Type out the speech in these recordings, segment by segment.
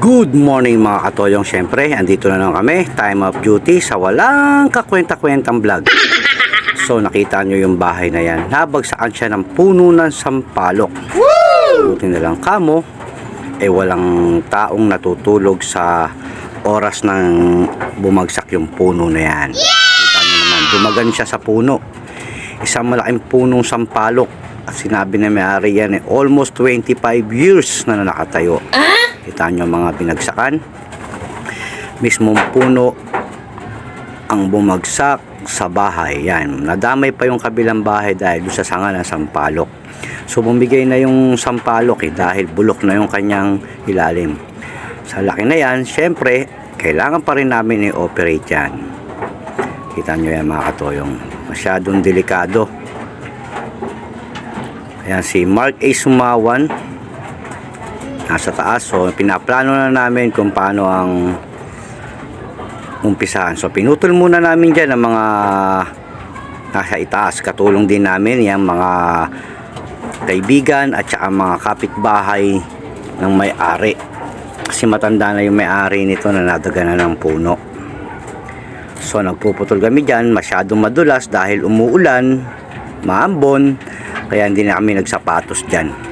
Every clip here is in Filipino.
Good morning mga katoyong. Syempre andito na lang kami. Time of duty sa walang kakwenta-kwentang vlog. So nakita nyo yung bahay na yan. Nabagsakan siya ng puno ng sampalok. Buti na lang kamo eh walang taong natutulog sa oras ng bumagsak yung puno na yan. Kita nyo naman dumagan siya sa puno. Isang malaking punong sampalok. At sinabi na may-ari yan eh, almost 25 years na nakatayo Kita nyo mga binagsakan. Mismong puno ang bumagsak sa bahay. Yan. Nadamay pa yung kabilang bahay dahil sa sanga ng sampalok. So bumigay na yung sampalok eh, dahil bulok na yung kanyang ilalim. Sa laki na yan, syempre, kailangan pa rin namin i-operate yan. Kita nyo yan mga katoyong. Masyadong delikado. Ayan si Mark A. Sumawan nasa taas. So, pinaplano na namin kung paano ang umpisahan. So, pinutol muna namin dyan ang mga nasa itaas. Katulong din namin yung mga kaibigan at saka mga kapitbahay ng may-ari. Kasi matanda na yung may-ari nito na nadaganan ng puno. So, nagpuputol kami dyan. Masyadong madulas dahil umuulan, maambon. Kaya hindi na kami nagsapatos dyan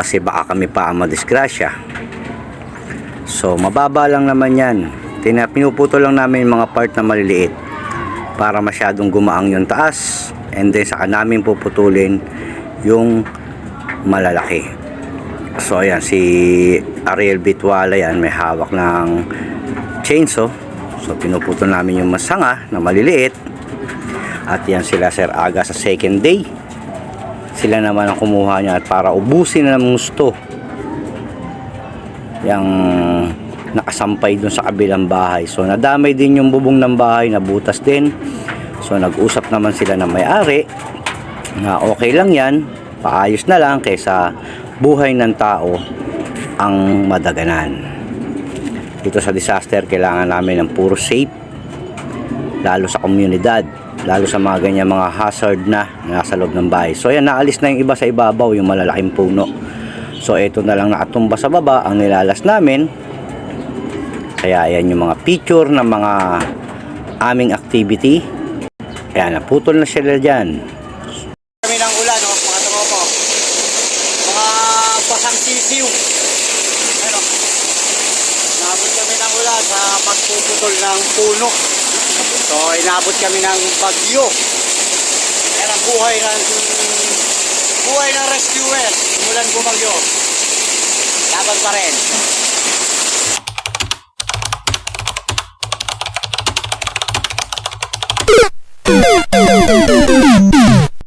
kasi baka kami pa ang madisgrasya. So, mababa lang naman yan. Tina, pinuputo lang namin mga part na maliliit para masyadong gumaang yung taas and then saka namin puputulin yung malalaki. So, ayan, si Ariel Bitwala yan, may hawak ng chainsaw. So, pinuputol namin yung masanga na maliliit. At yan sila Sir Aga sa second day sila naman ang kumuha niya at para ubusin na ng gusto yung nakasampay dun sa kabilang bahay. So nadamay din yung bubong ng bahay nabutas din. So nag-usap naman sila ng may-ari na okay lang yan paayos na lang kaysa buhay ng tao ang madaganan. Dito sa disaster kailangan namin ng puro safe lalo sa komunidad lalo sa mga ganyan mga hazard na nasa loob ng bahay. So ayan, naalis na yung iba sa ibabaw, yung malalaking puno. So ito na lang nakatumba sa baba ang nilalas namin. Kaya ayan yung mga picture ng mga aming activity. Ayan, naputol na sila dyan. Kami ng ulan, oh, mga tropo. Mga basang sisiw. Ano? Nabot kami ng ulan sa pagpuputol ng puno. So, inabot kami ng bagyo. Yan ang buhay ng buhay ng rescuer. Simulan bumagyo. Laban pa rin.